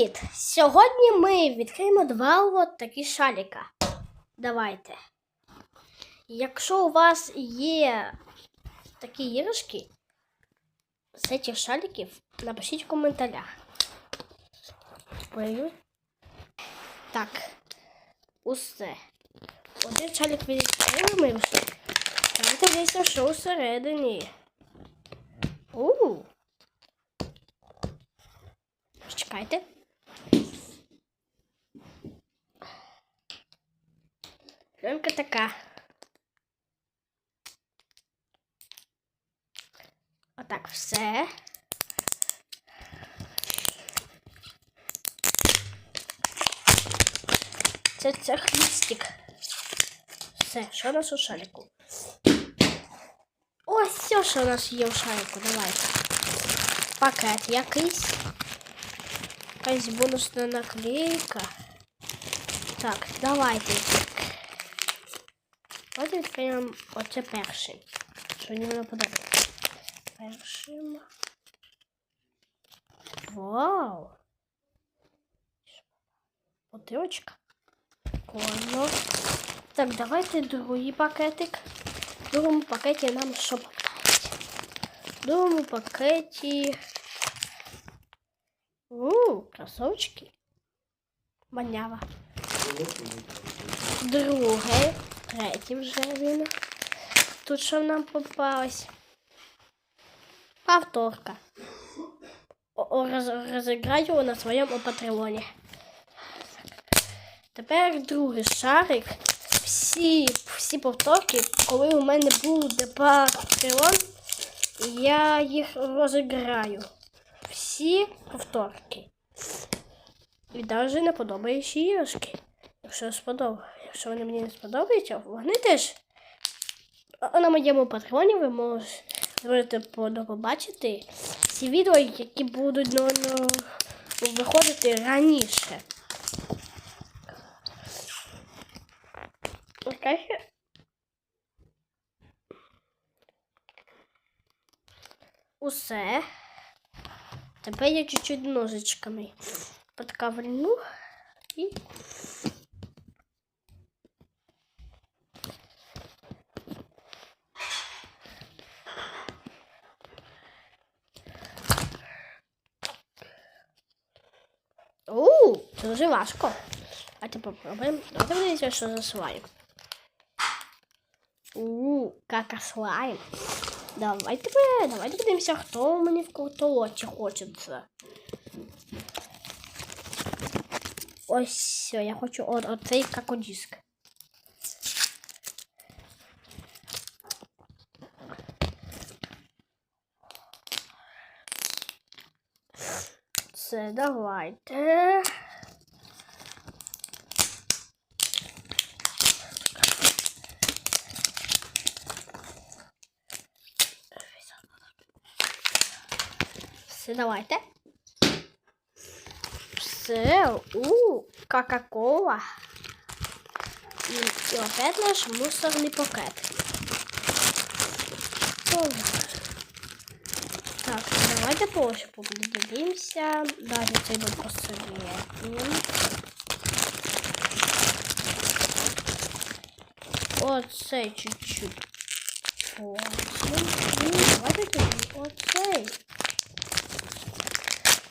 Привіт! Сьогодні ми відкриємо два от такі шаліка. Давайте. Якщо у вас є такі іграшки з цих шаліків, напишіть в коментарях. Пою. Так. Усе. Один шалік вже. Давайте дивіться, що всередині. Ууу. Чекайте. Пленка така. Отак все. Це, це хвістик. Все, що у нас у шаліку? Ось все, що у нас є у шаліку. Давайте. Пакет якийсь. Якась бонусна наклейка. Так, давайте. Давайте відкриємо оце першим. Що мені воно подобається. Першим. Вау! Бутилочка. Прикольно. Так, давайте другий пакетик. В другому пакеті нам що попадається? В другому пакеті. У, красавчики. Манява. Друге, третє вже він. Тут що нам попалось? Повторка. Роз, розіграю на своєму патреоні. Тепер другий шарик. Всі, всі повторки, коли у мене буде патреон, я їх розіграю. Всі повторки. І навіть не подобаючі іграшки. Якщо сподоб... Якщо вони мені не сподобаються, вони теж. На моєму патреоні ви можете побачити ці відео, які будуть ну, ну, виходити раніше. Усе. Тепер я чуть-чуть ножичками подковырну и У, це дуже важко. А ти попробуємо. Давайте подивіться, що за слайм. У, кака слайм. Давайте, ви- давайте подивимося, хто мені в картолоті хочеться. Ось, все, я хочу от, оцей какодиск. Це давайте. Все, давайте. Все, у, Кока-Кола. І, і опять наш мусорний пакет. Так, давайте позже подивимося. Далі цей був посереднім. Оцей чуть-чуть. Давайте тоді оцей.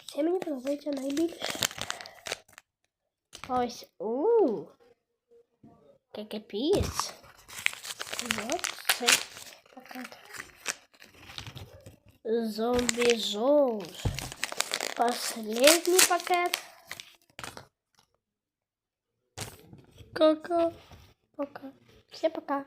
Це мені подобається найбільше. Ось, у Кекепіс. Вот це пакет. Зомби Жоуз. Последний пакет. Пока. Пока. Все пока.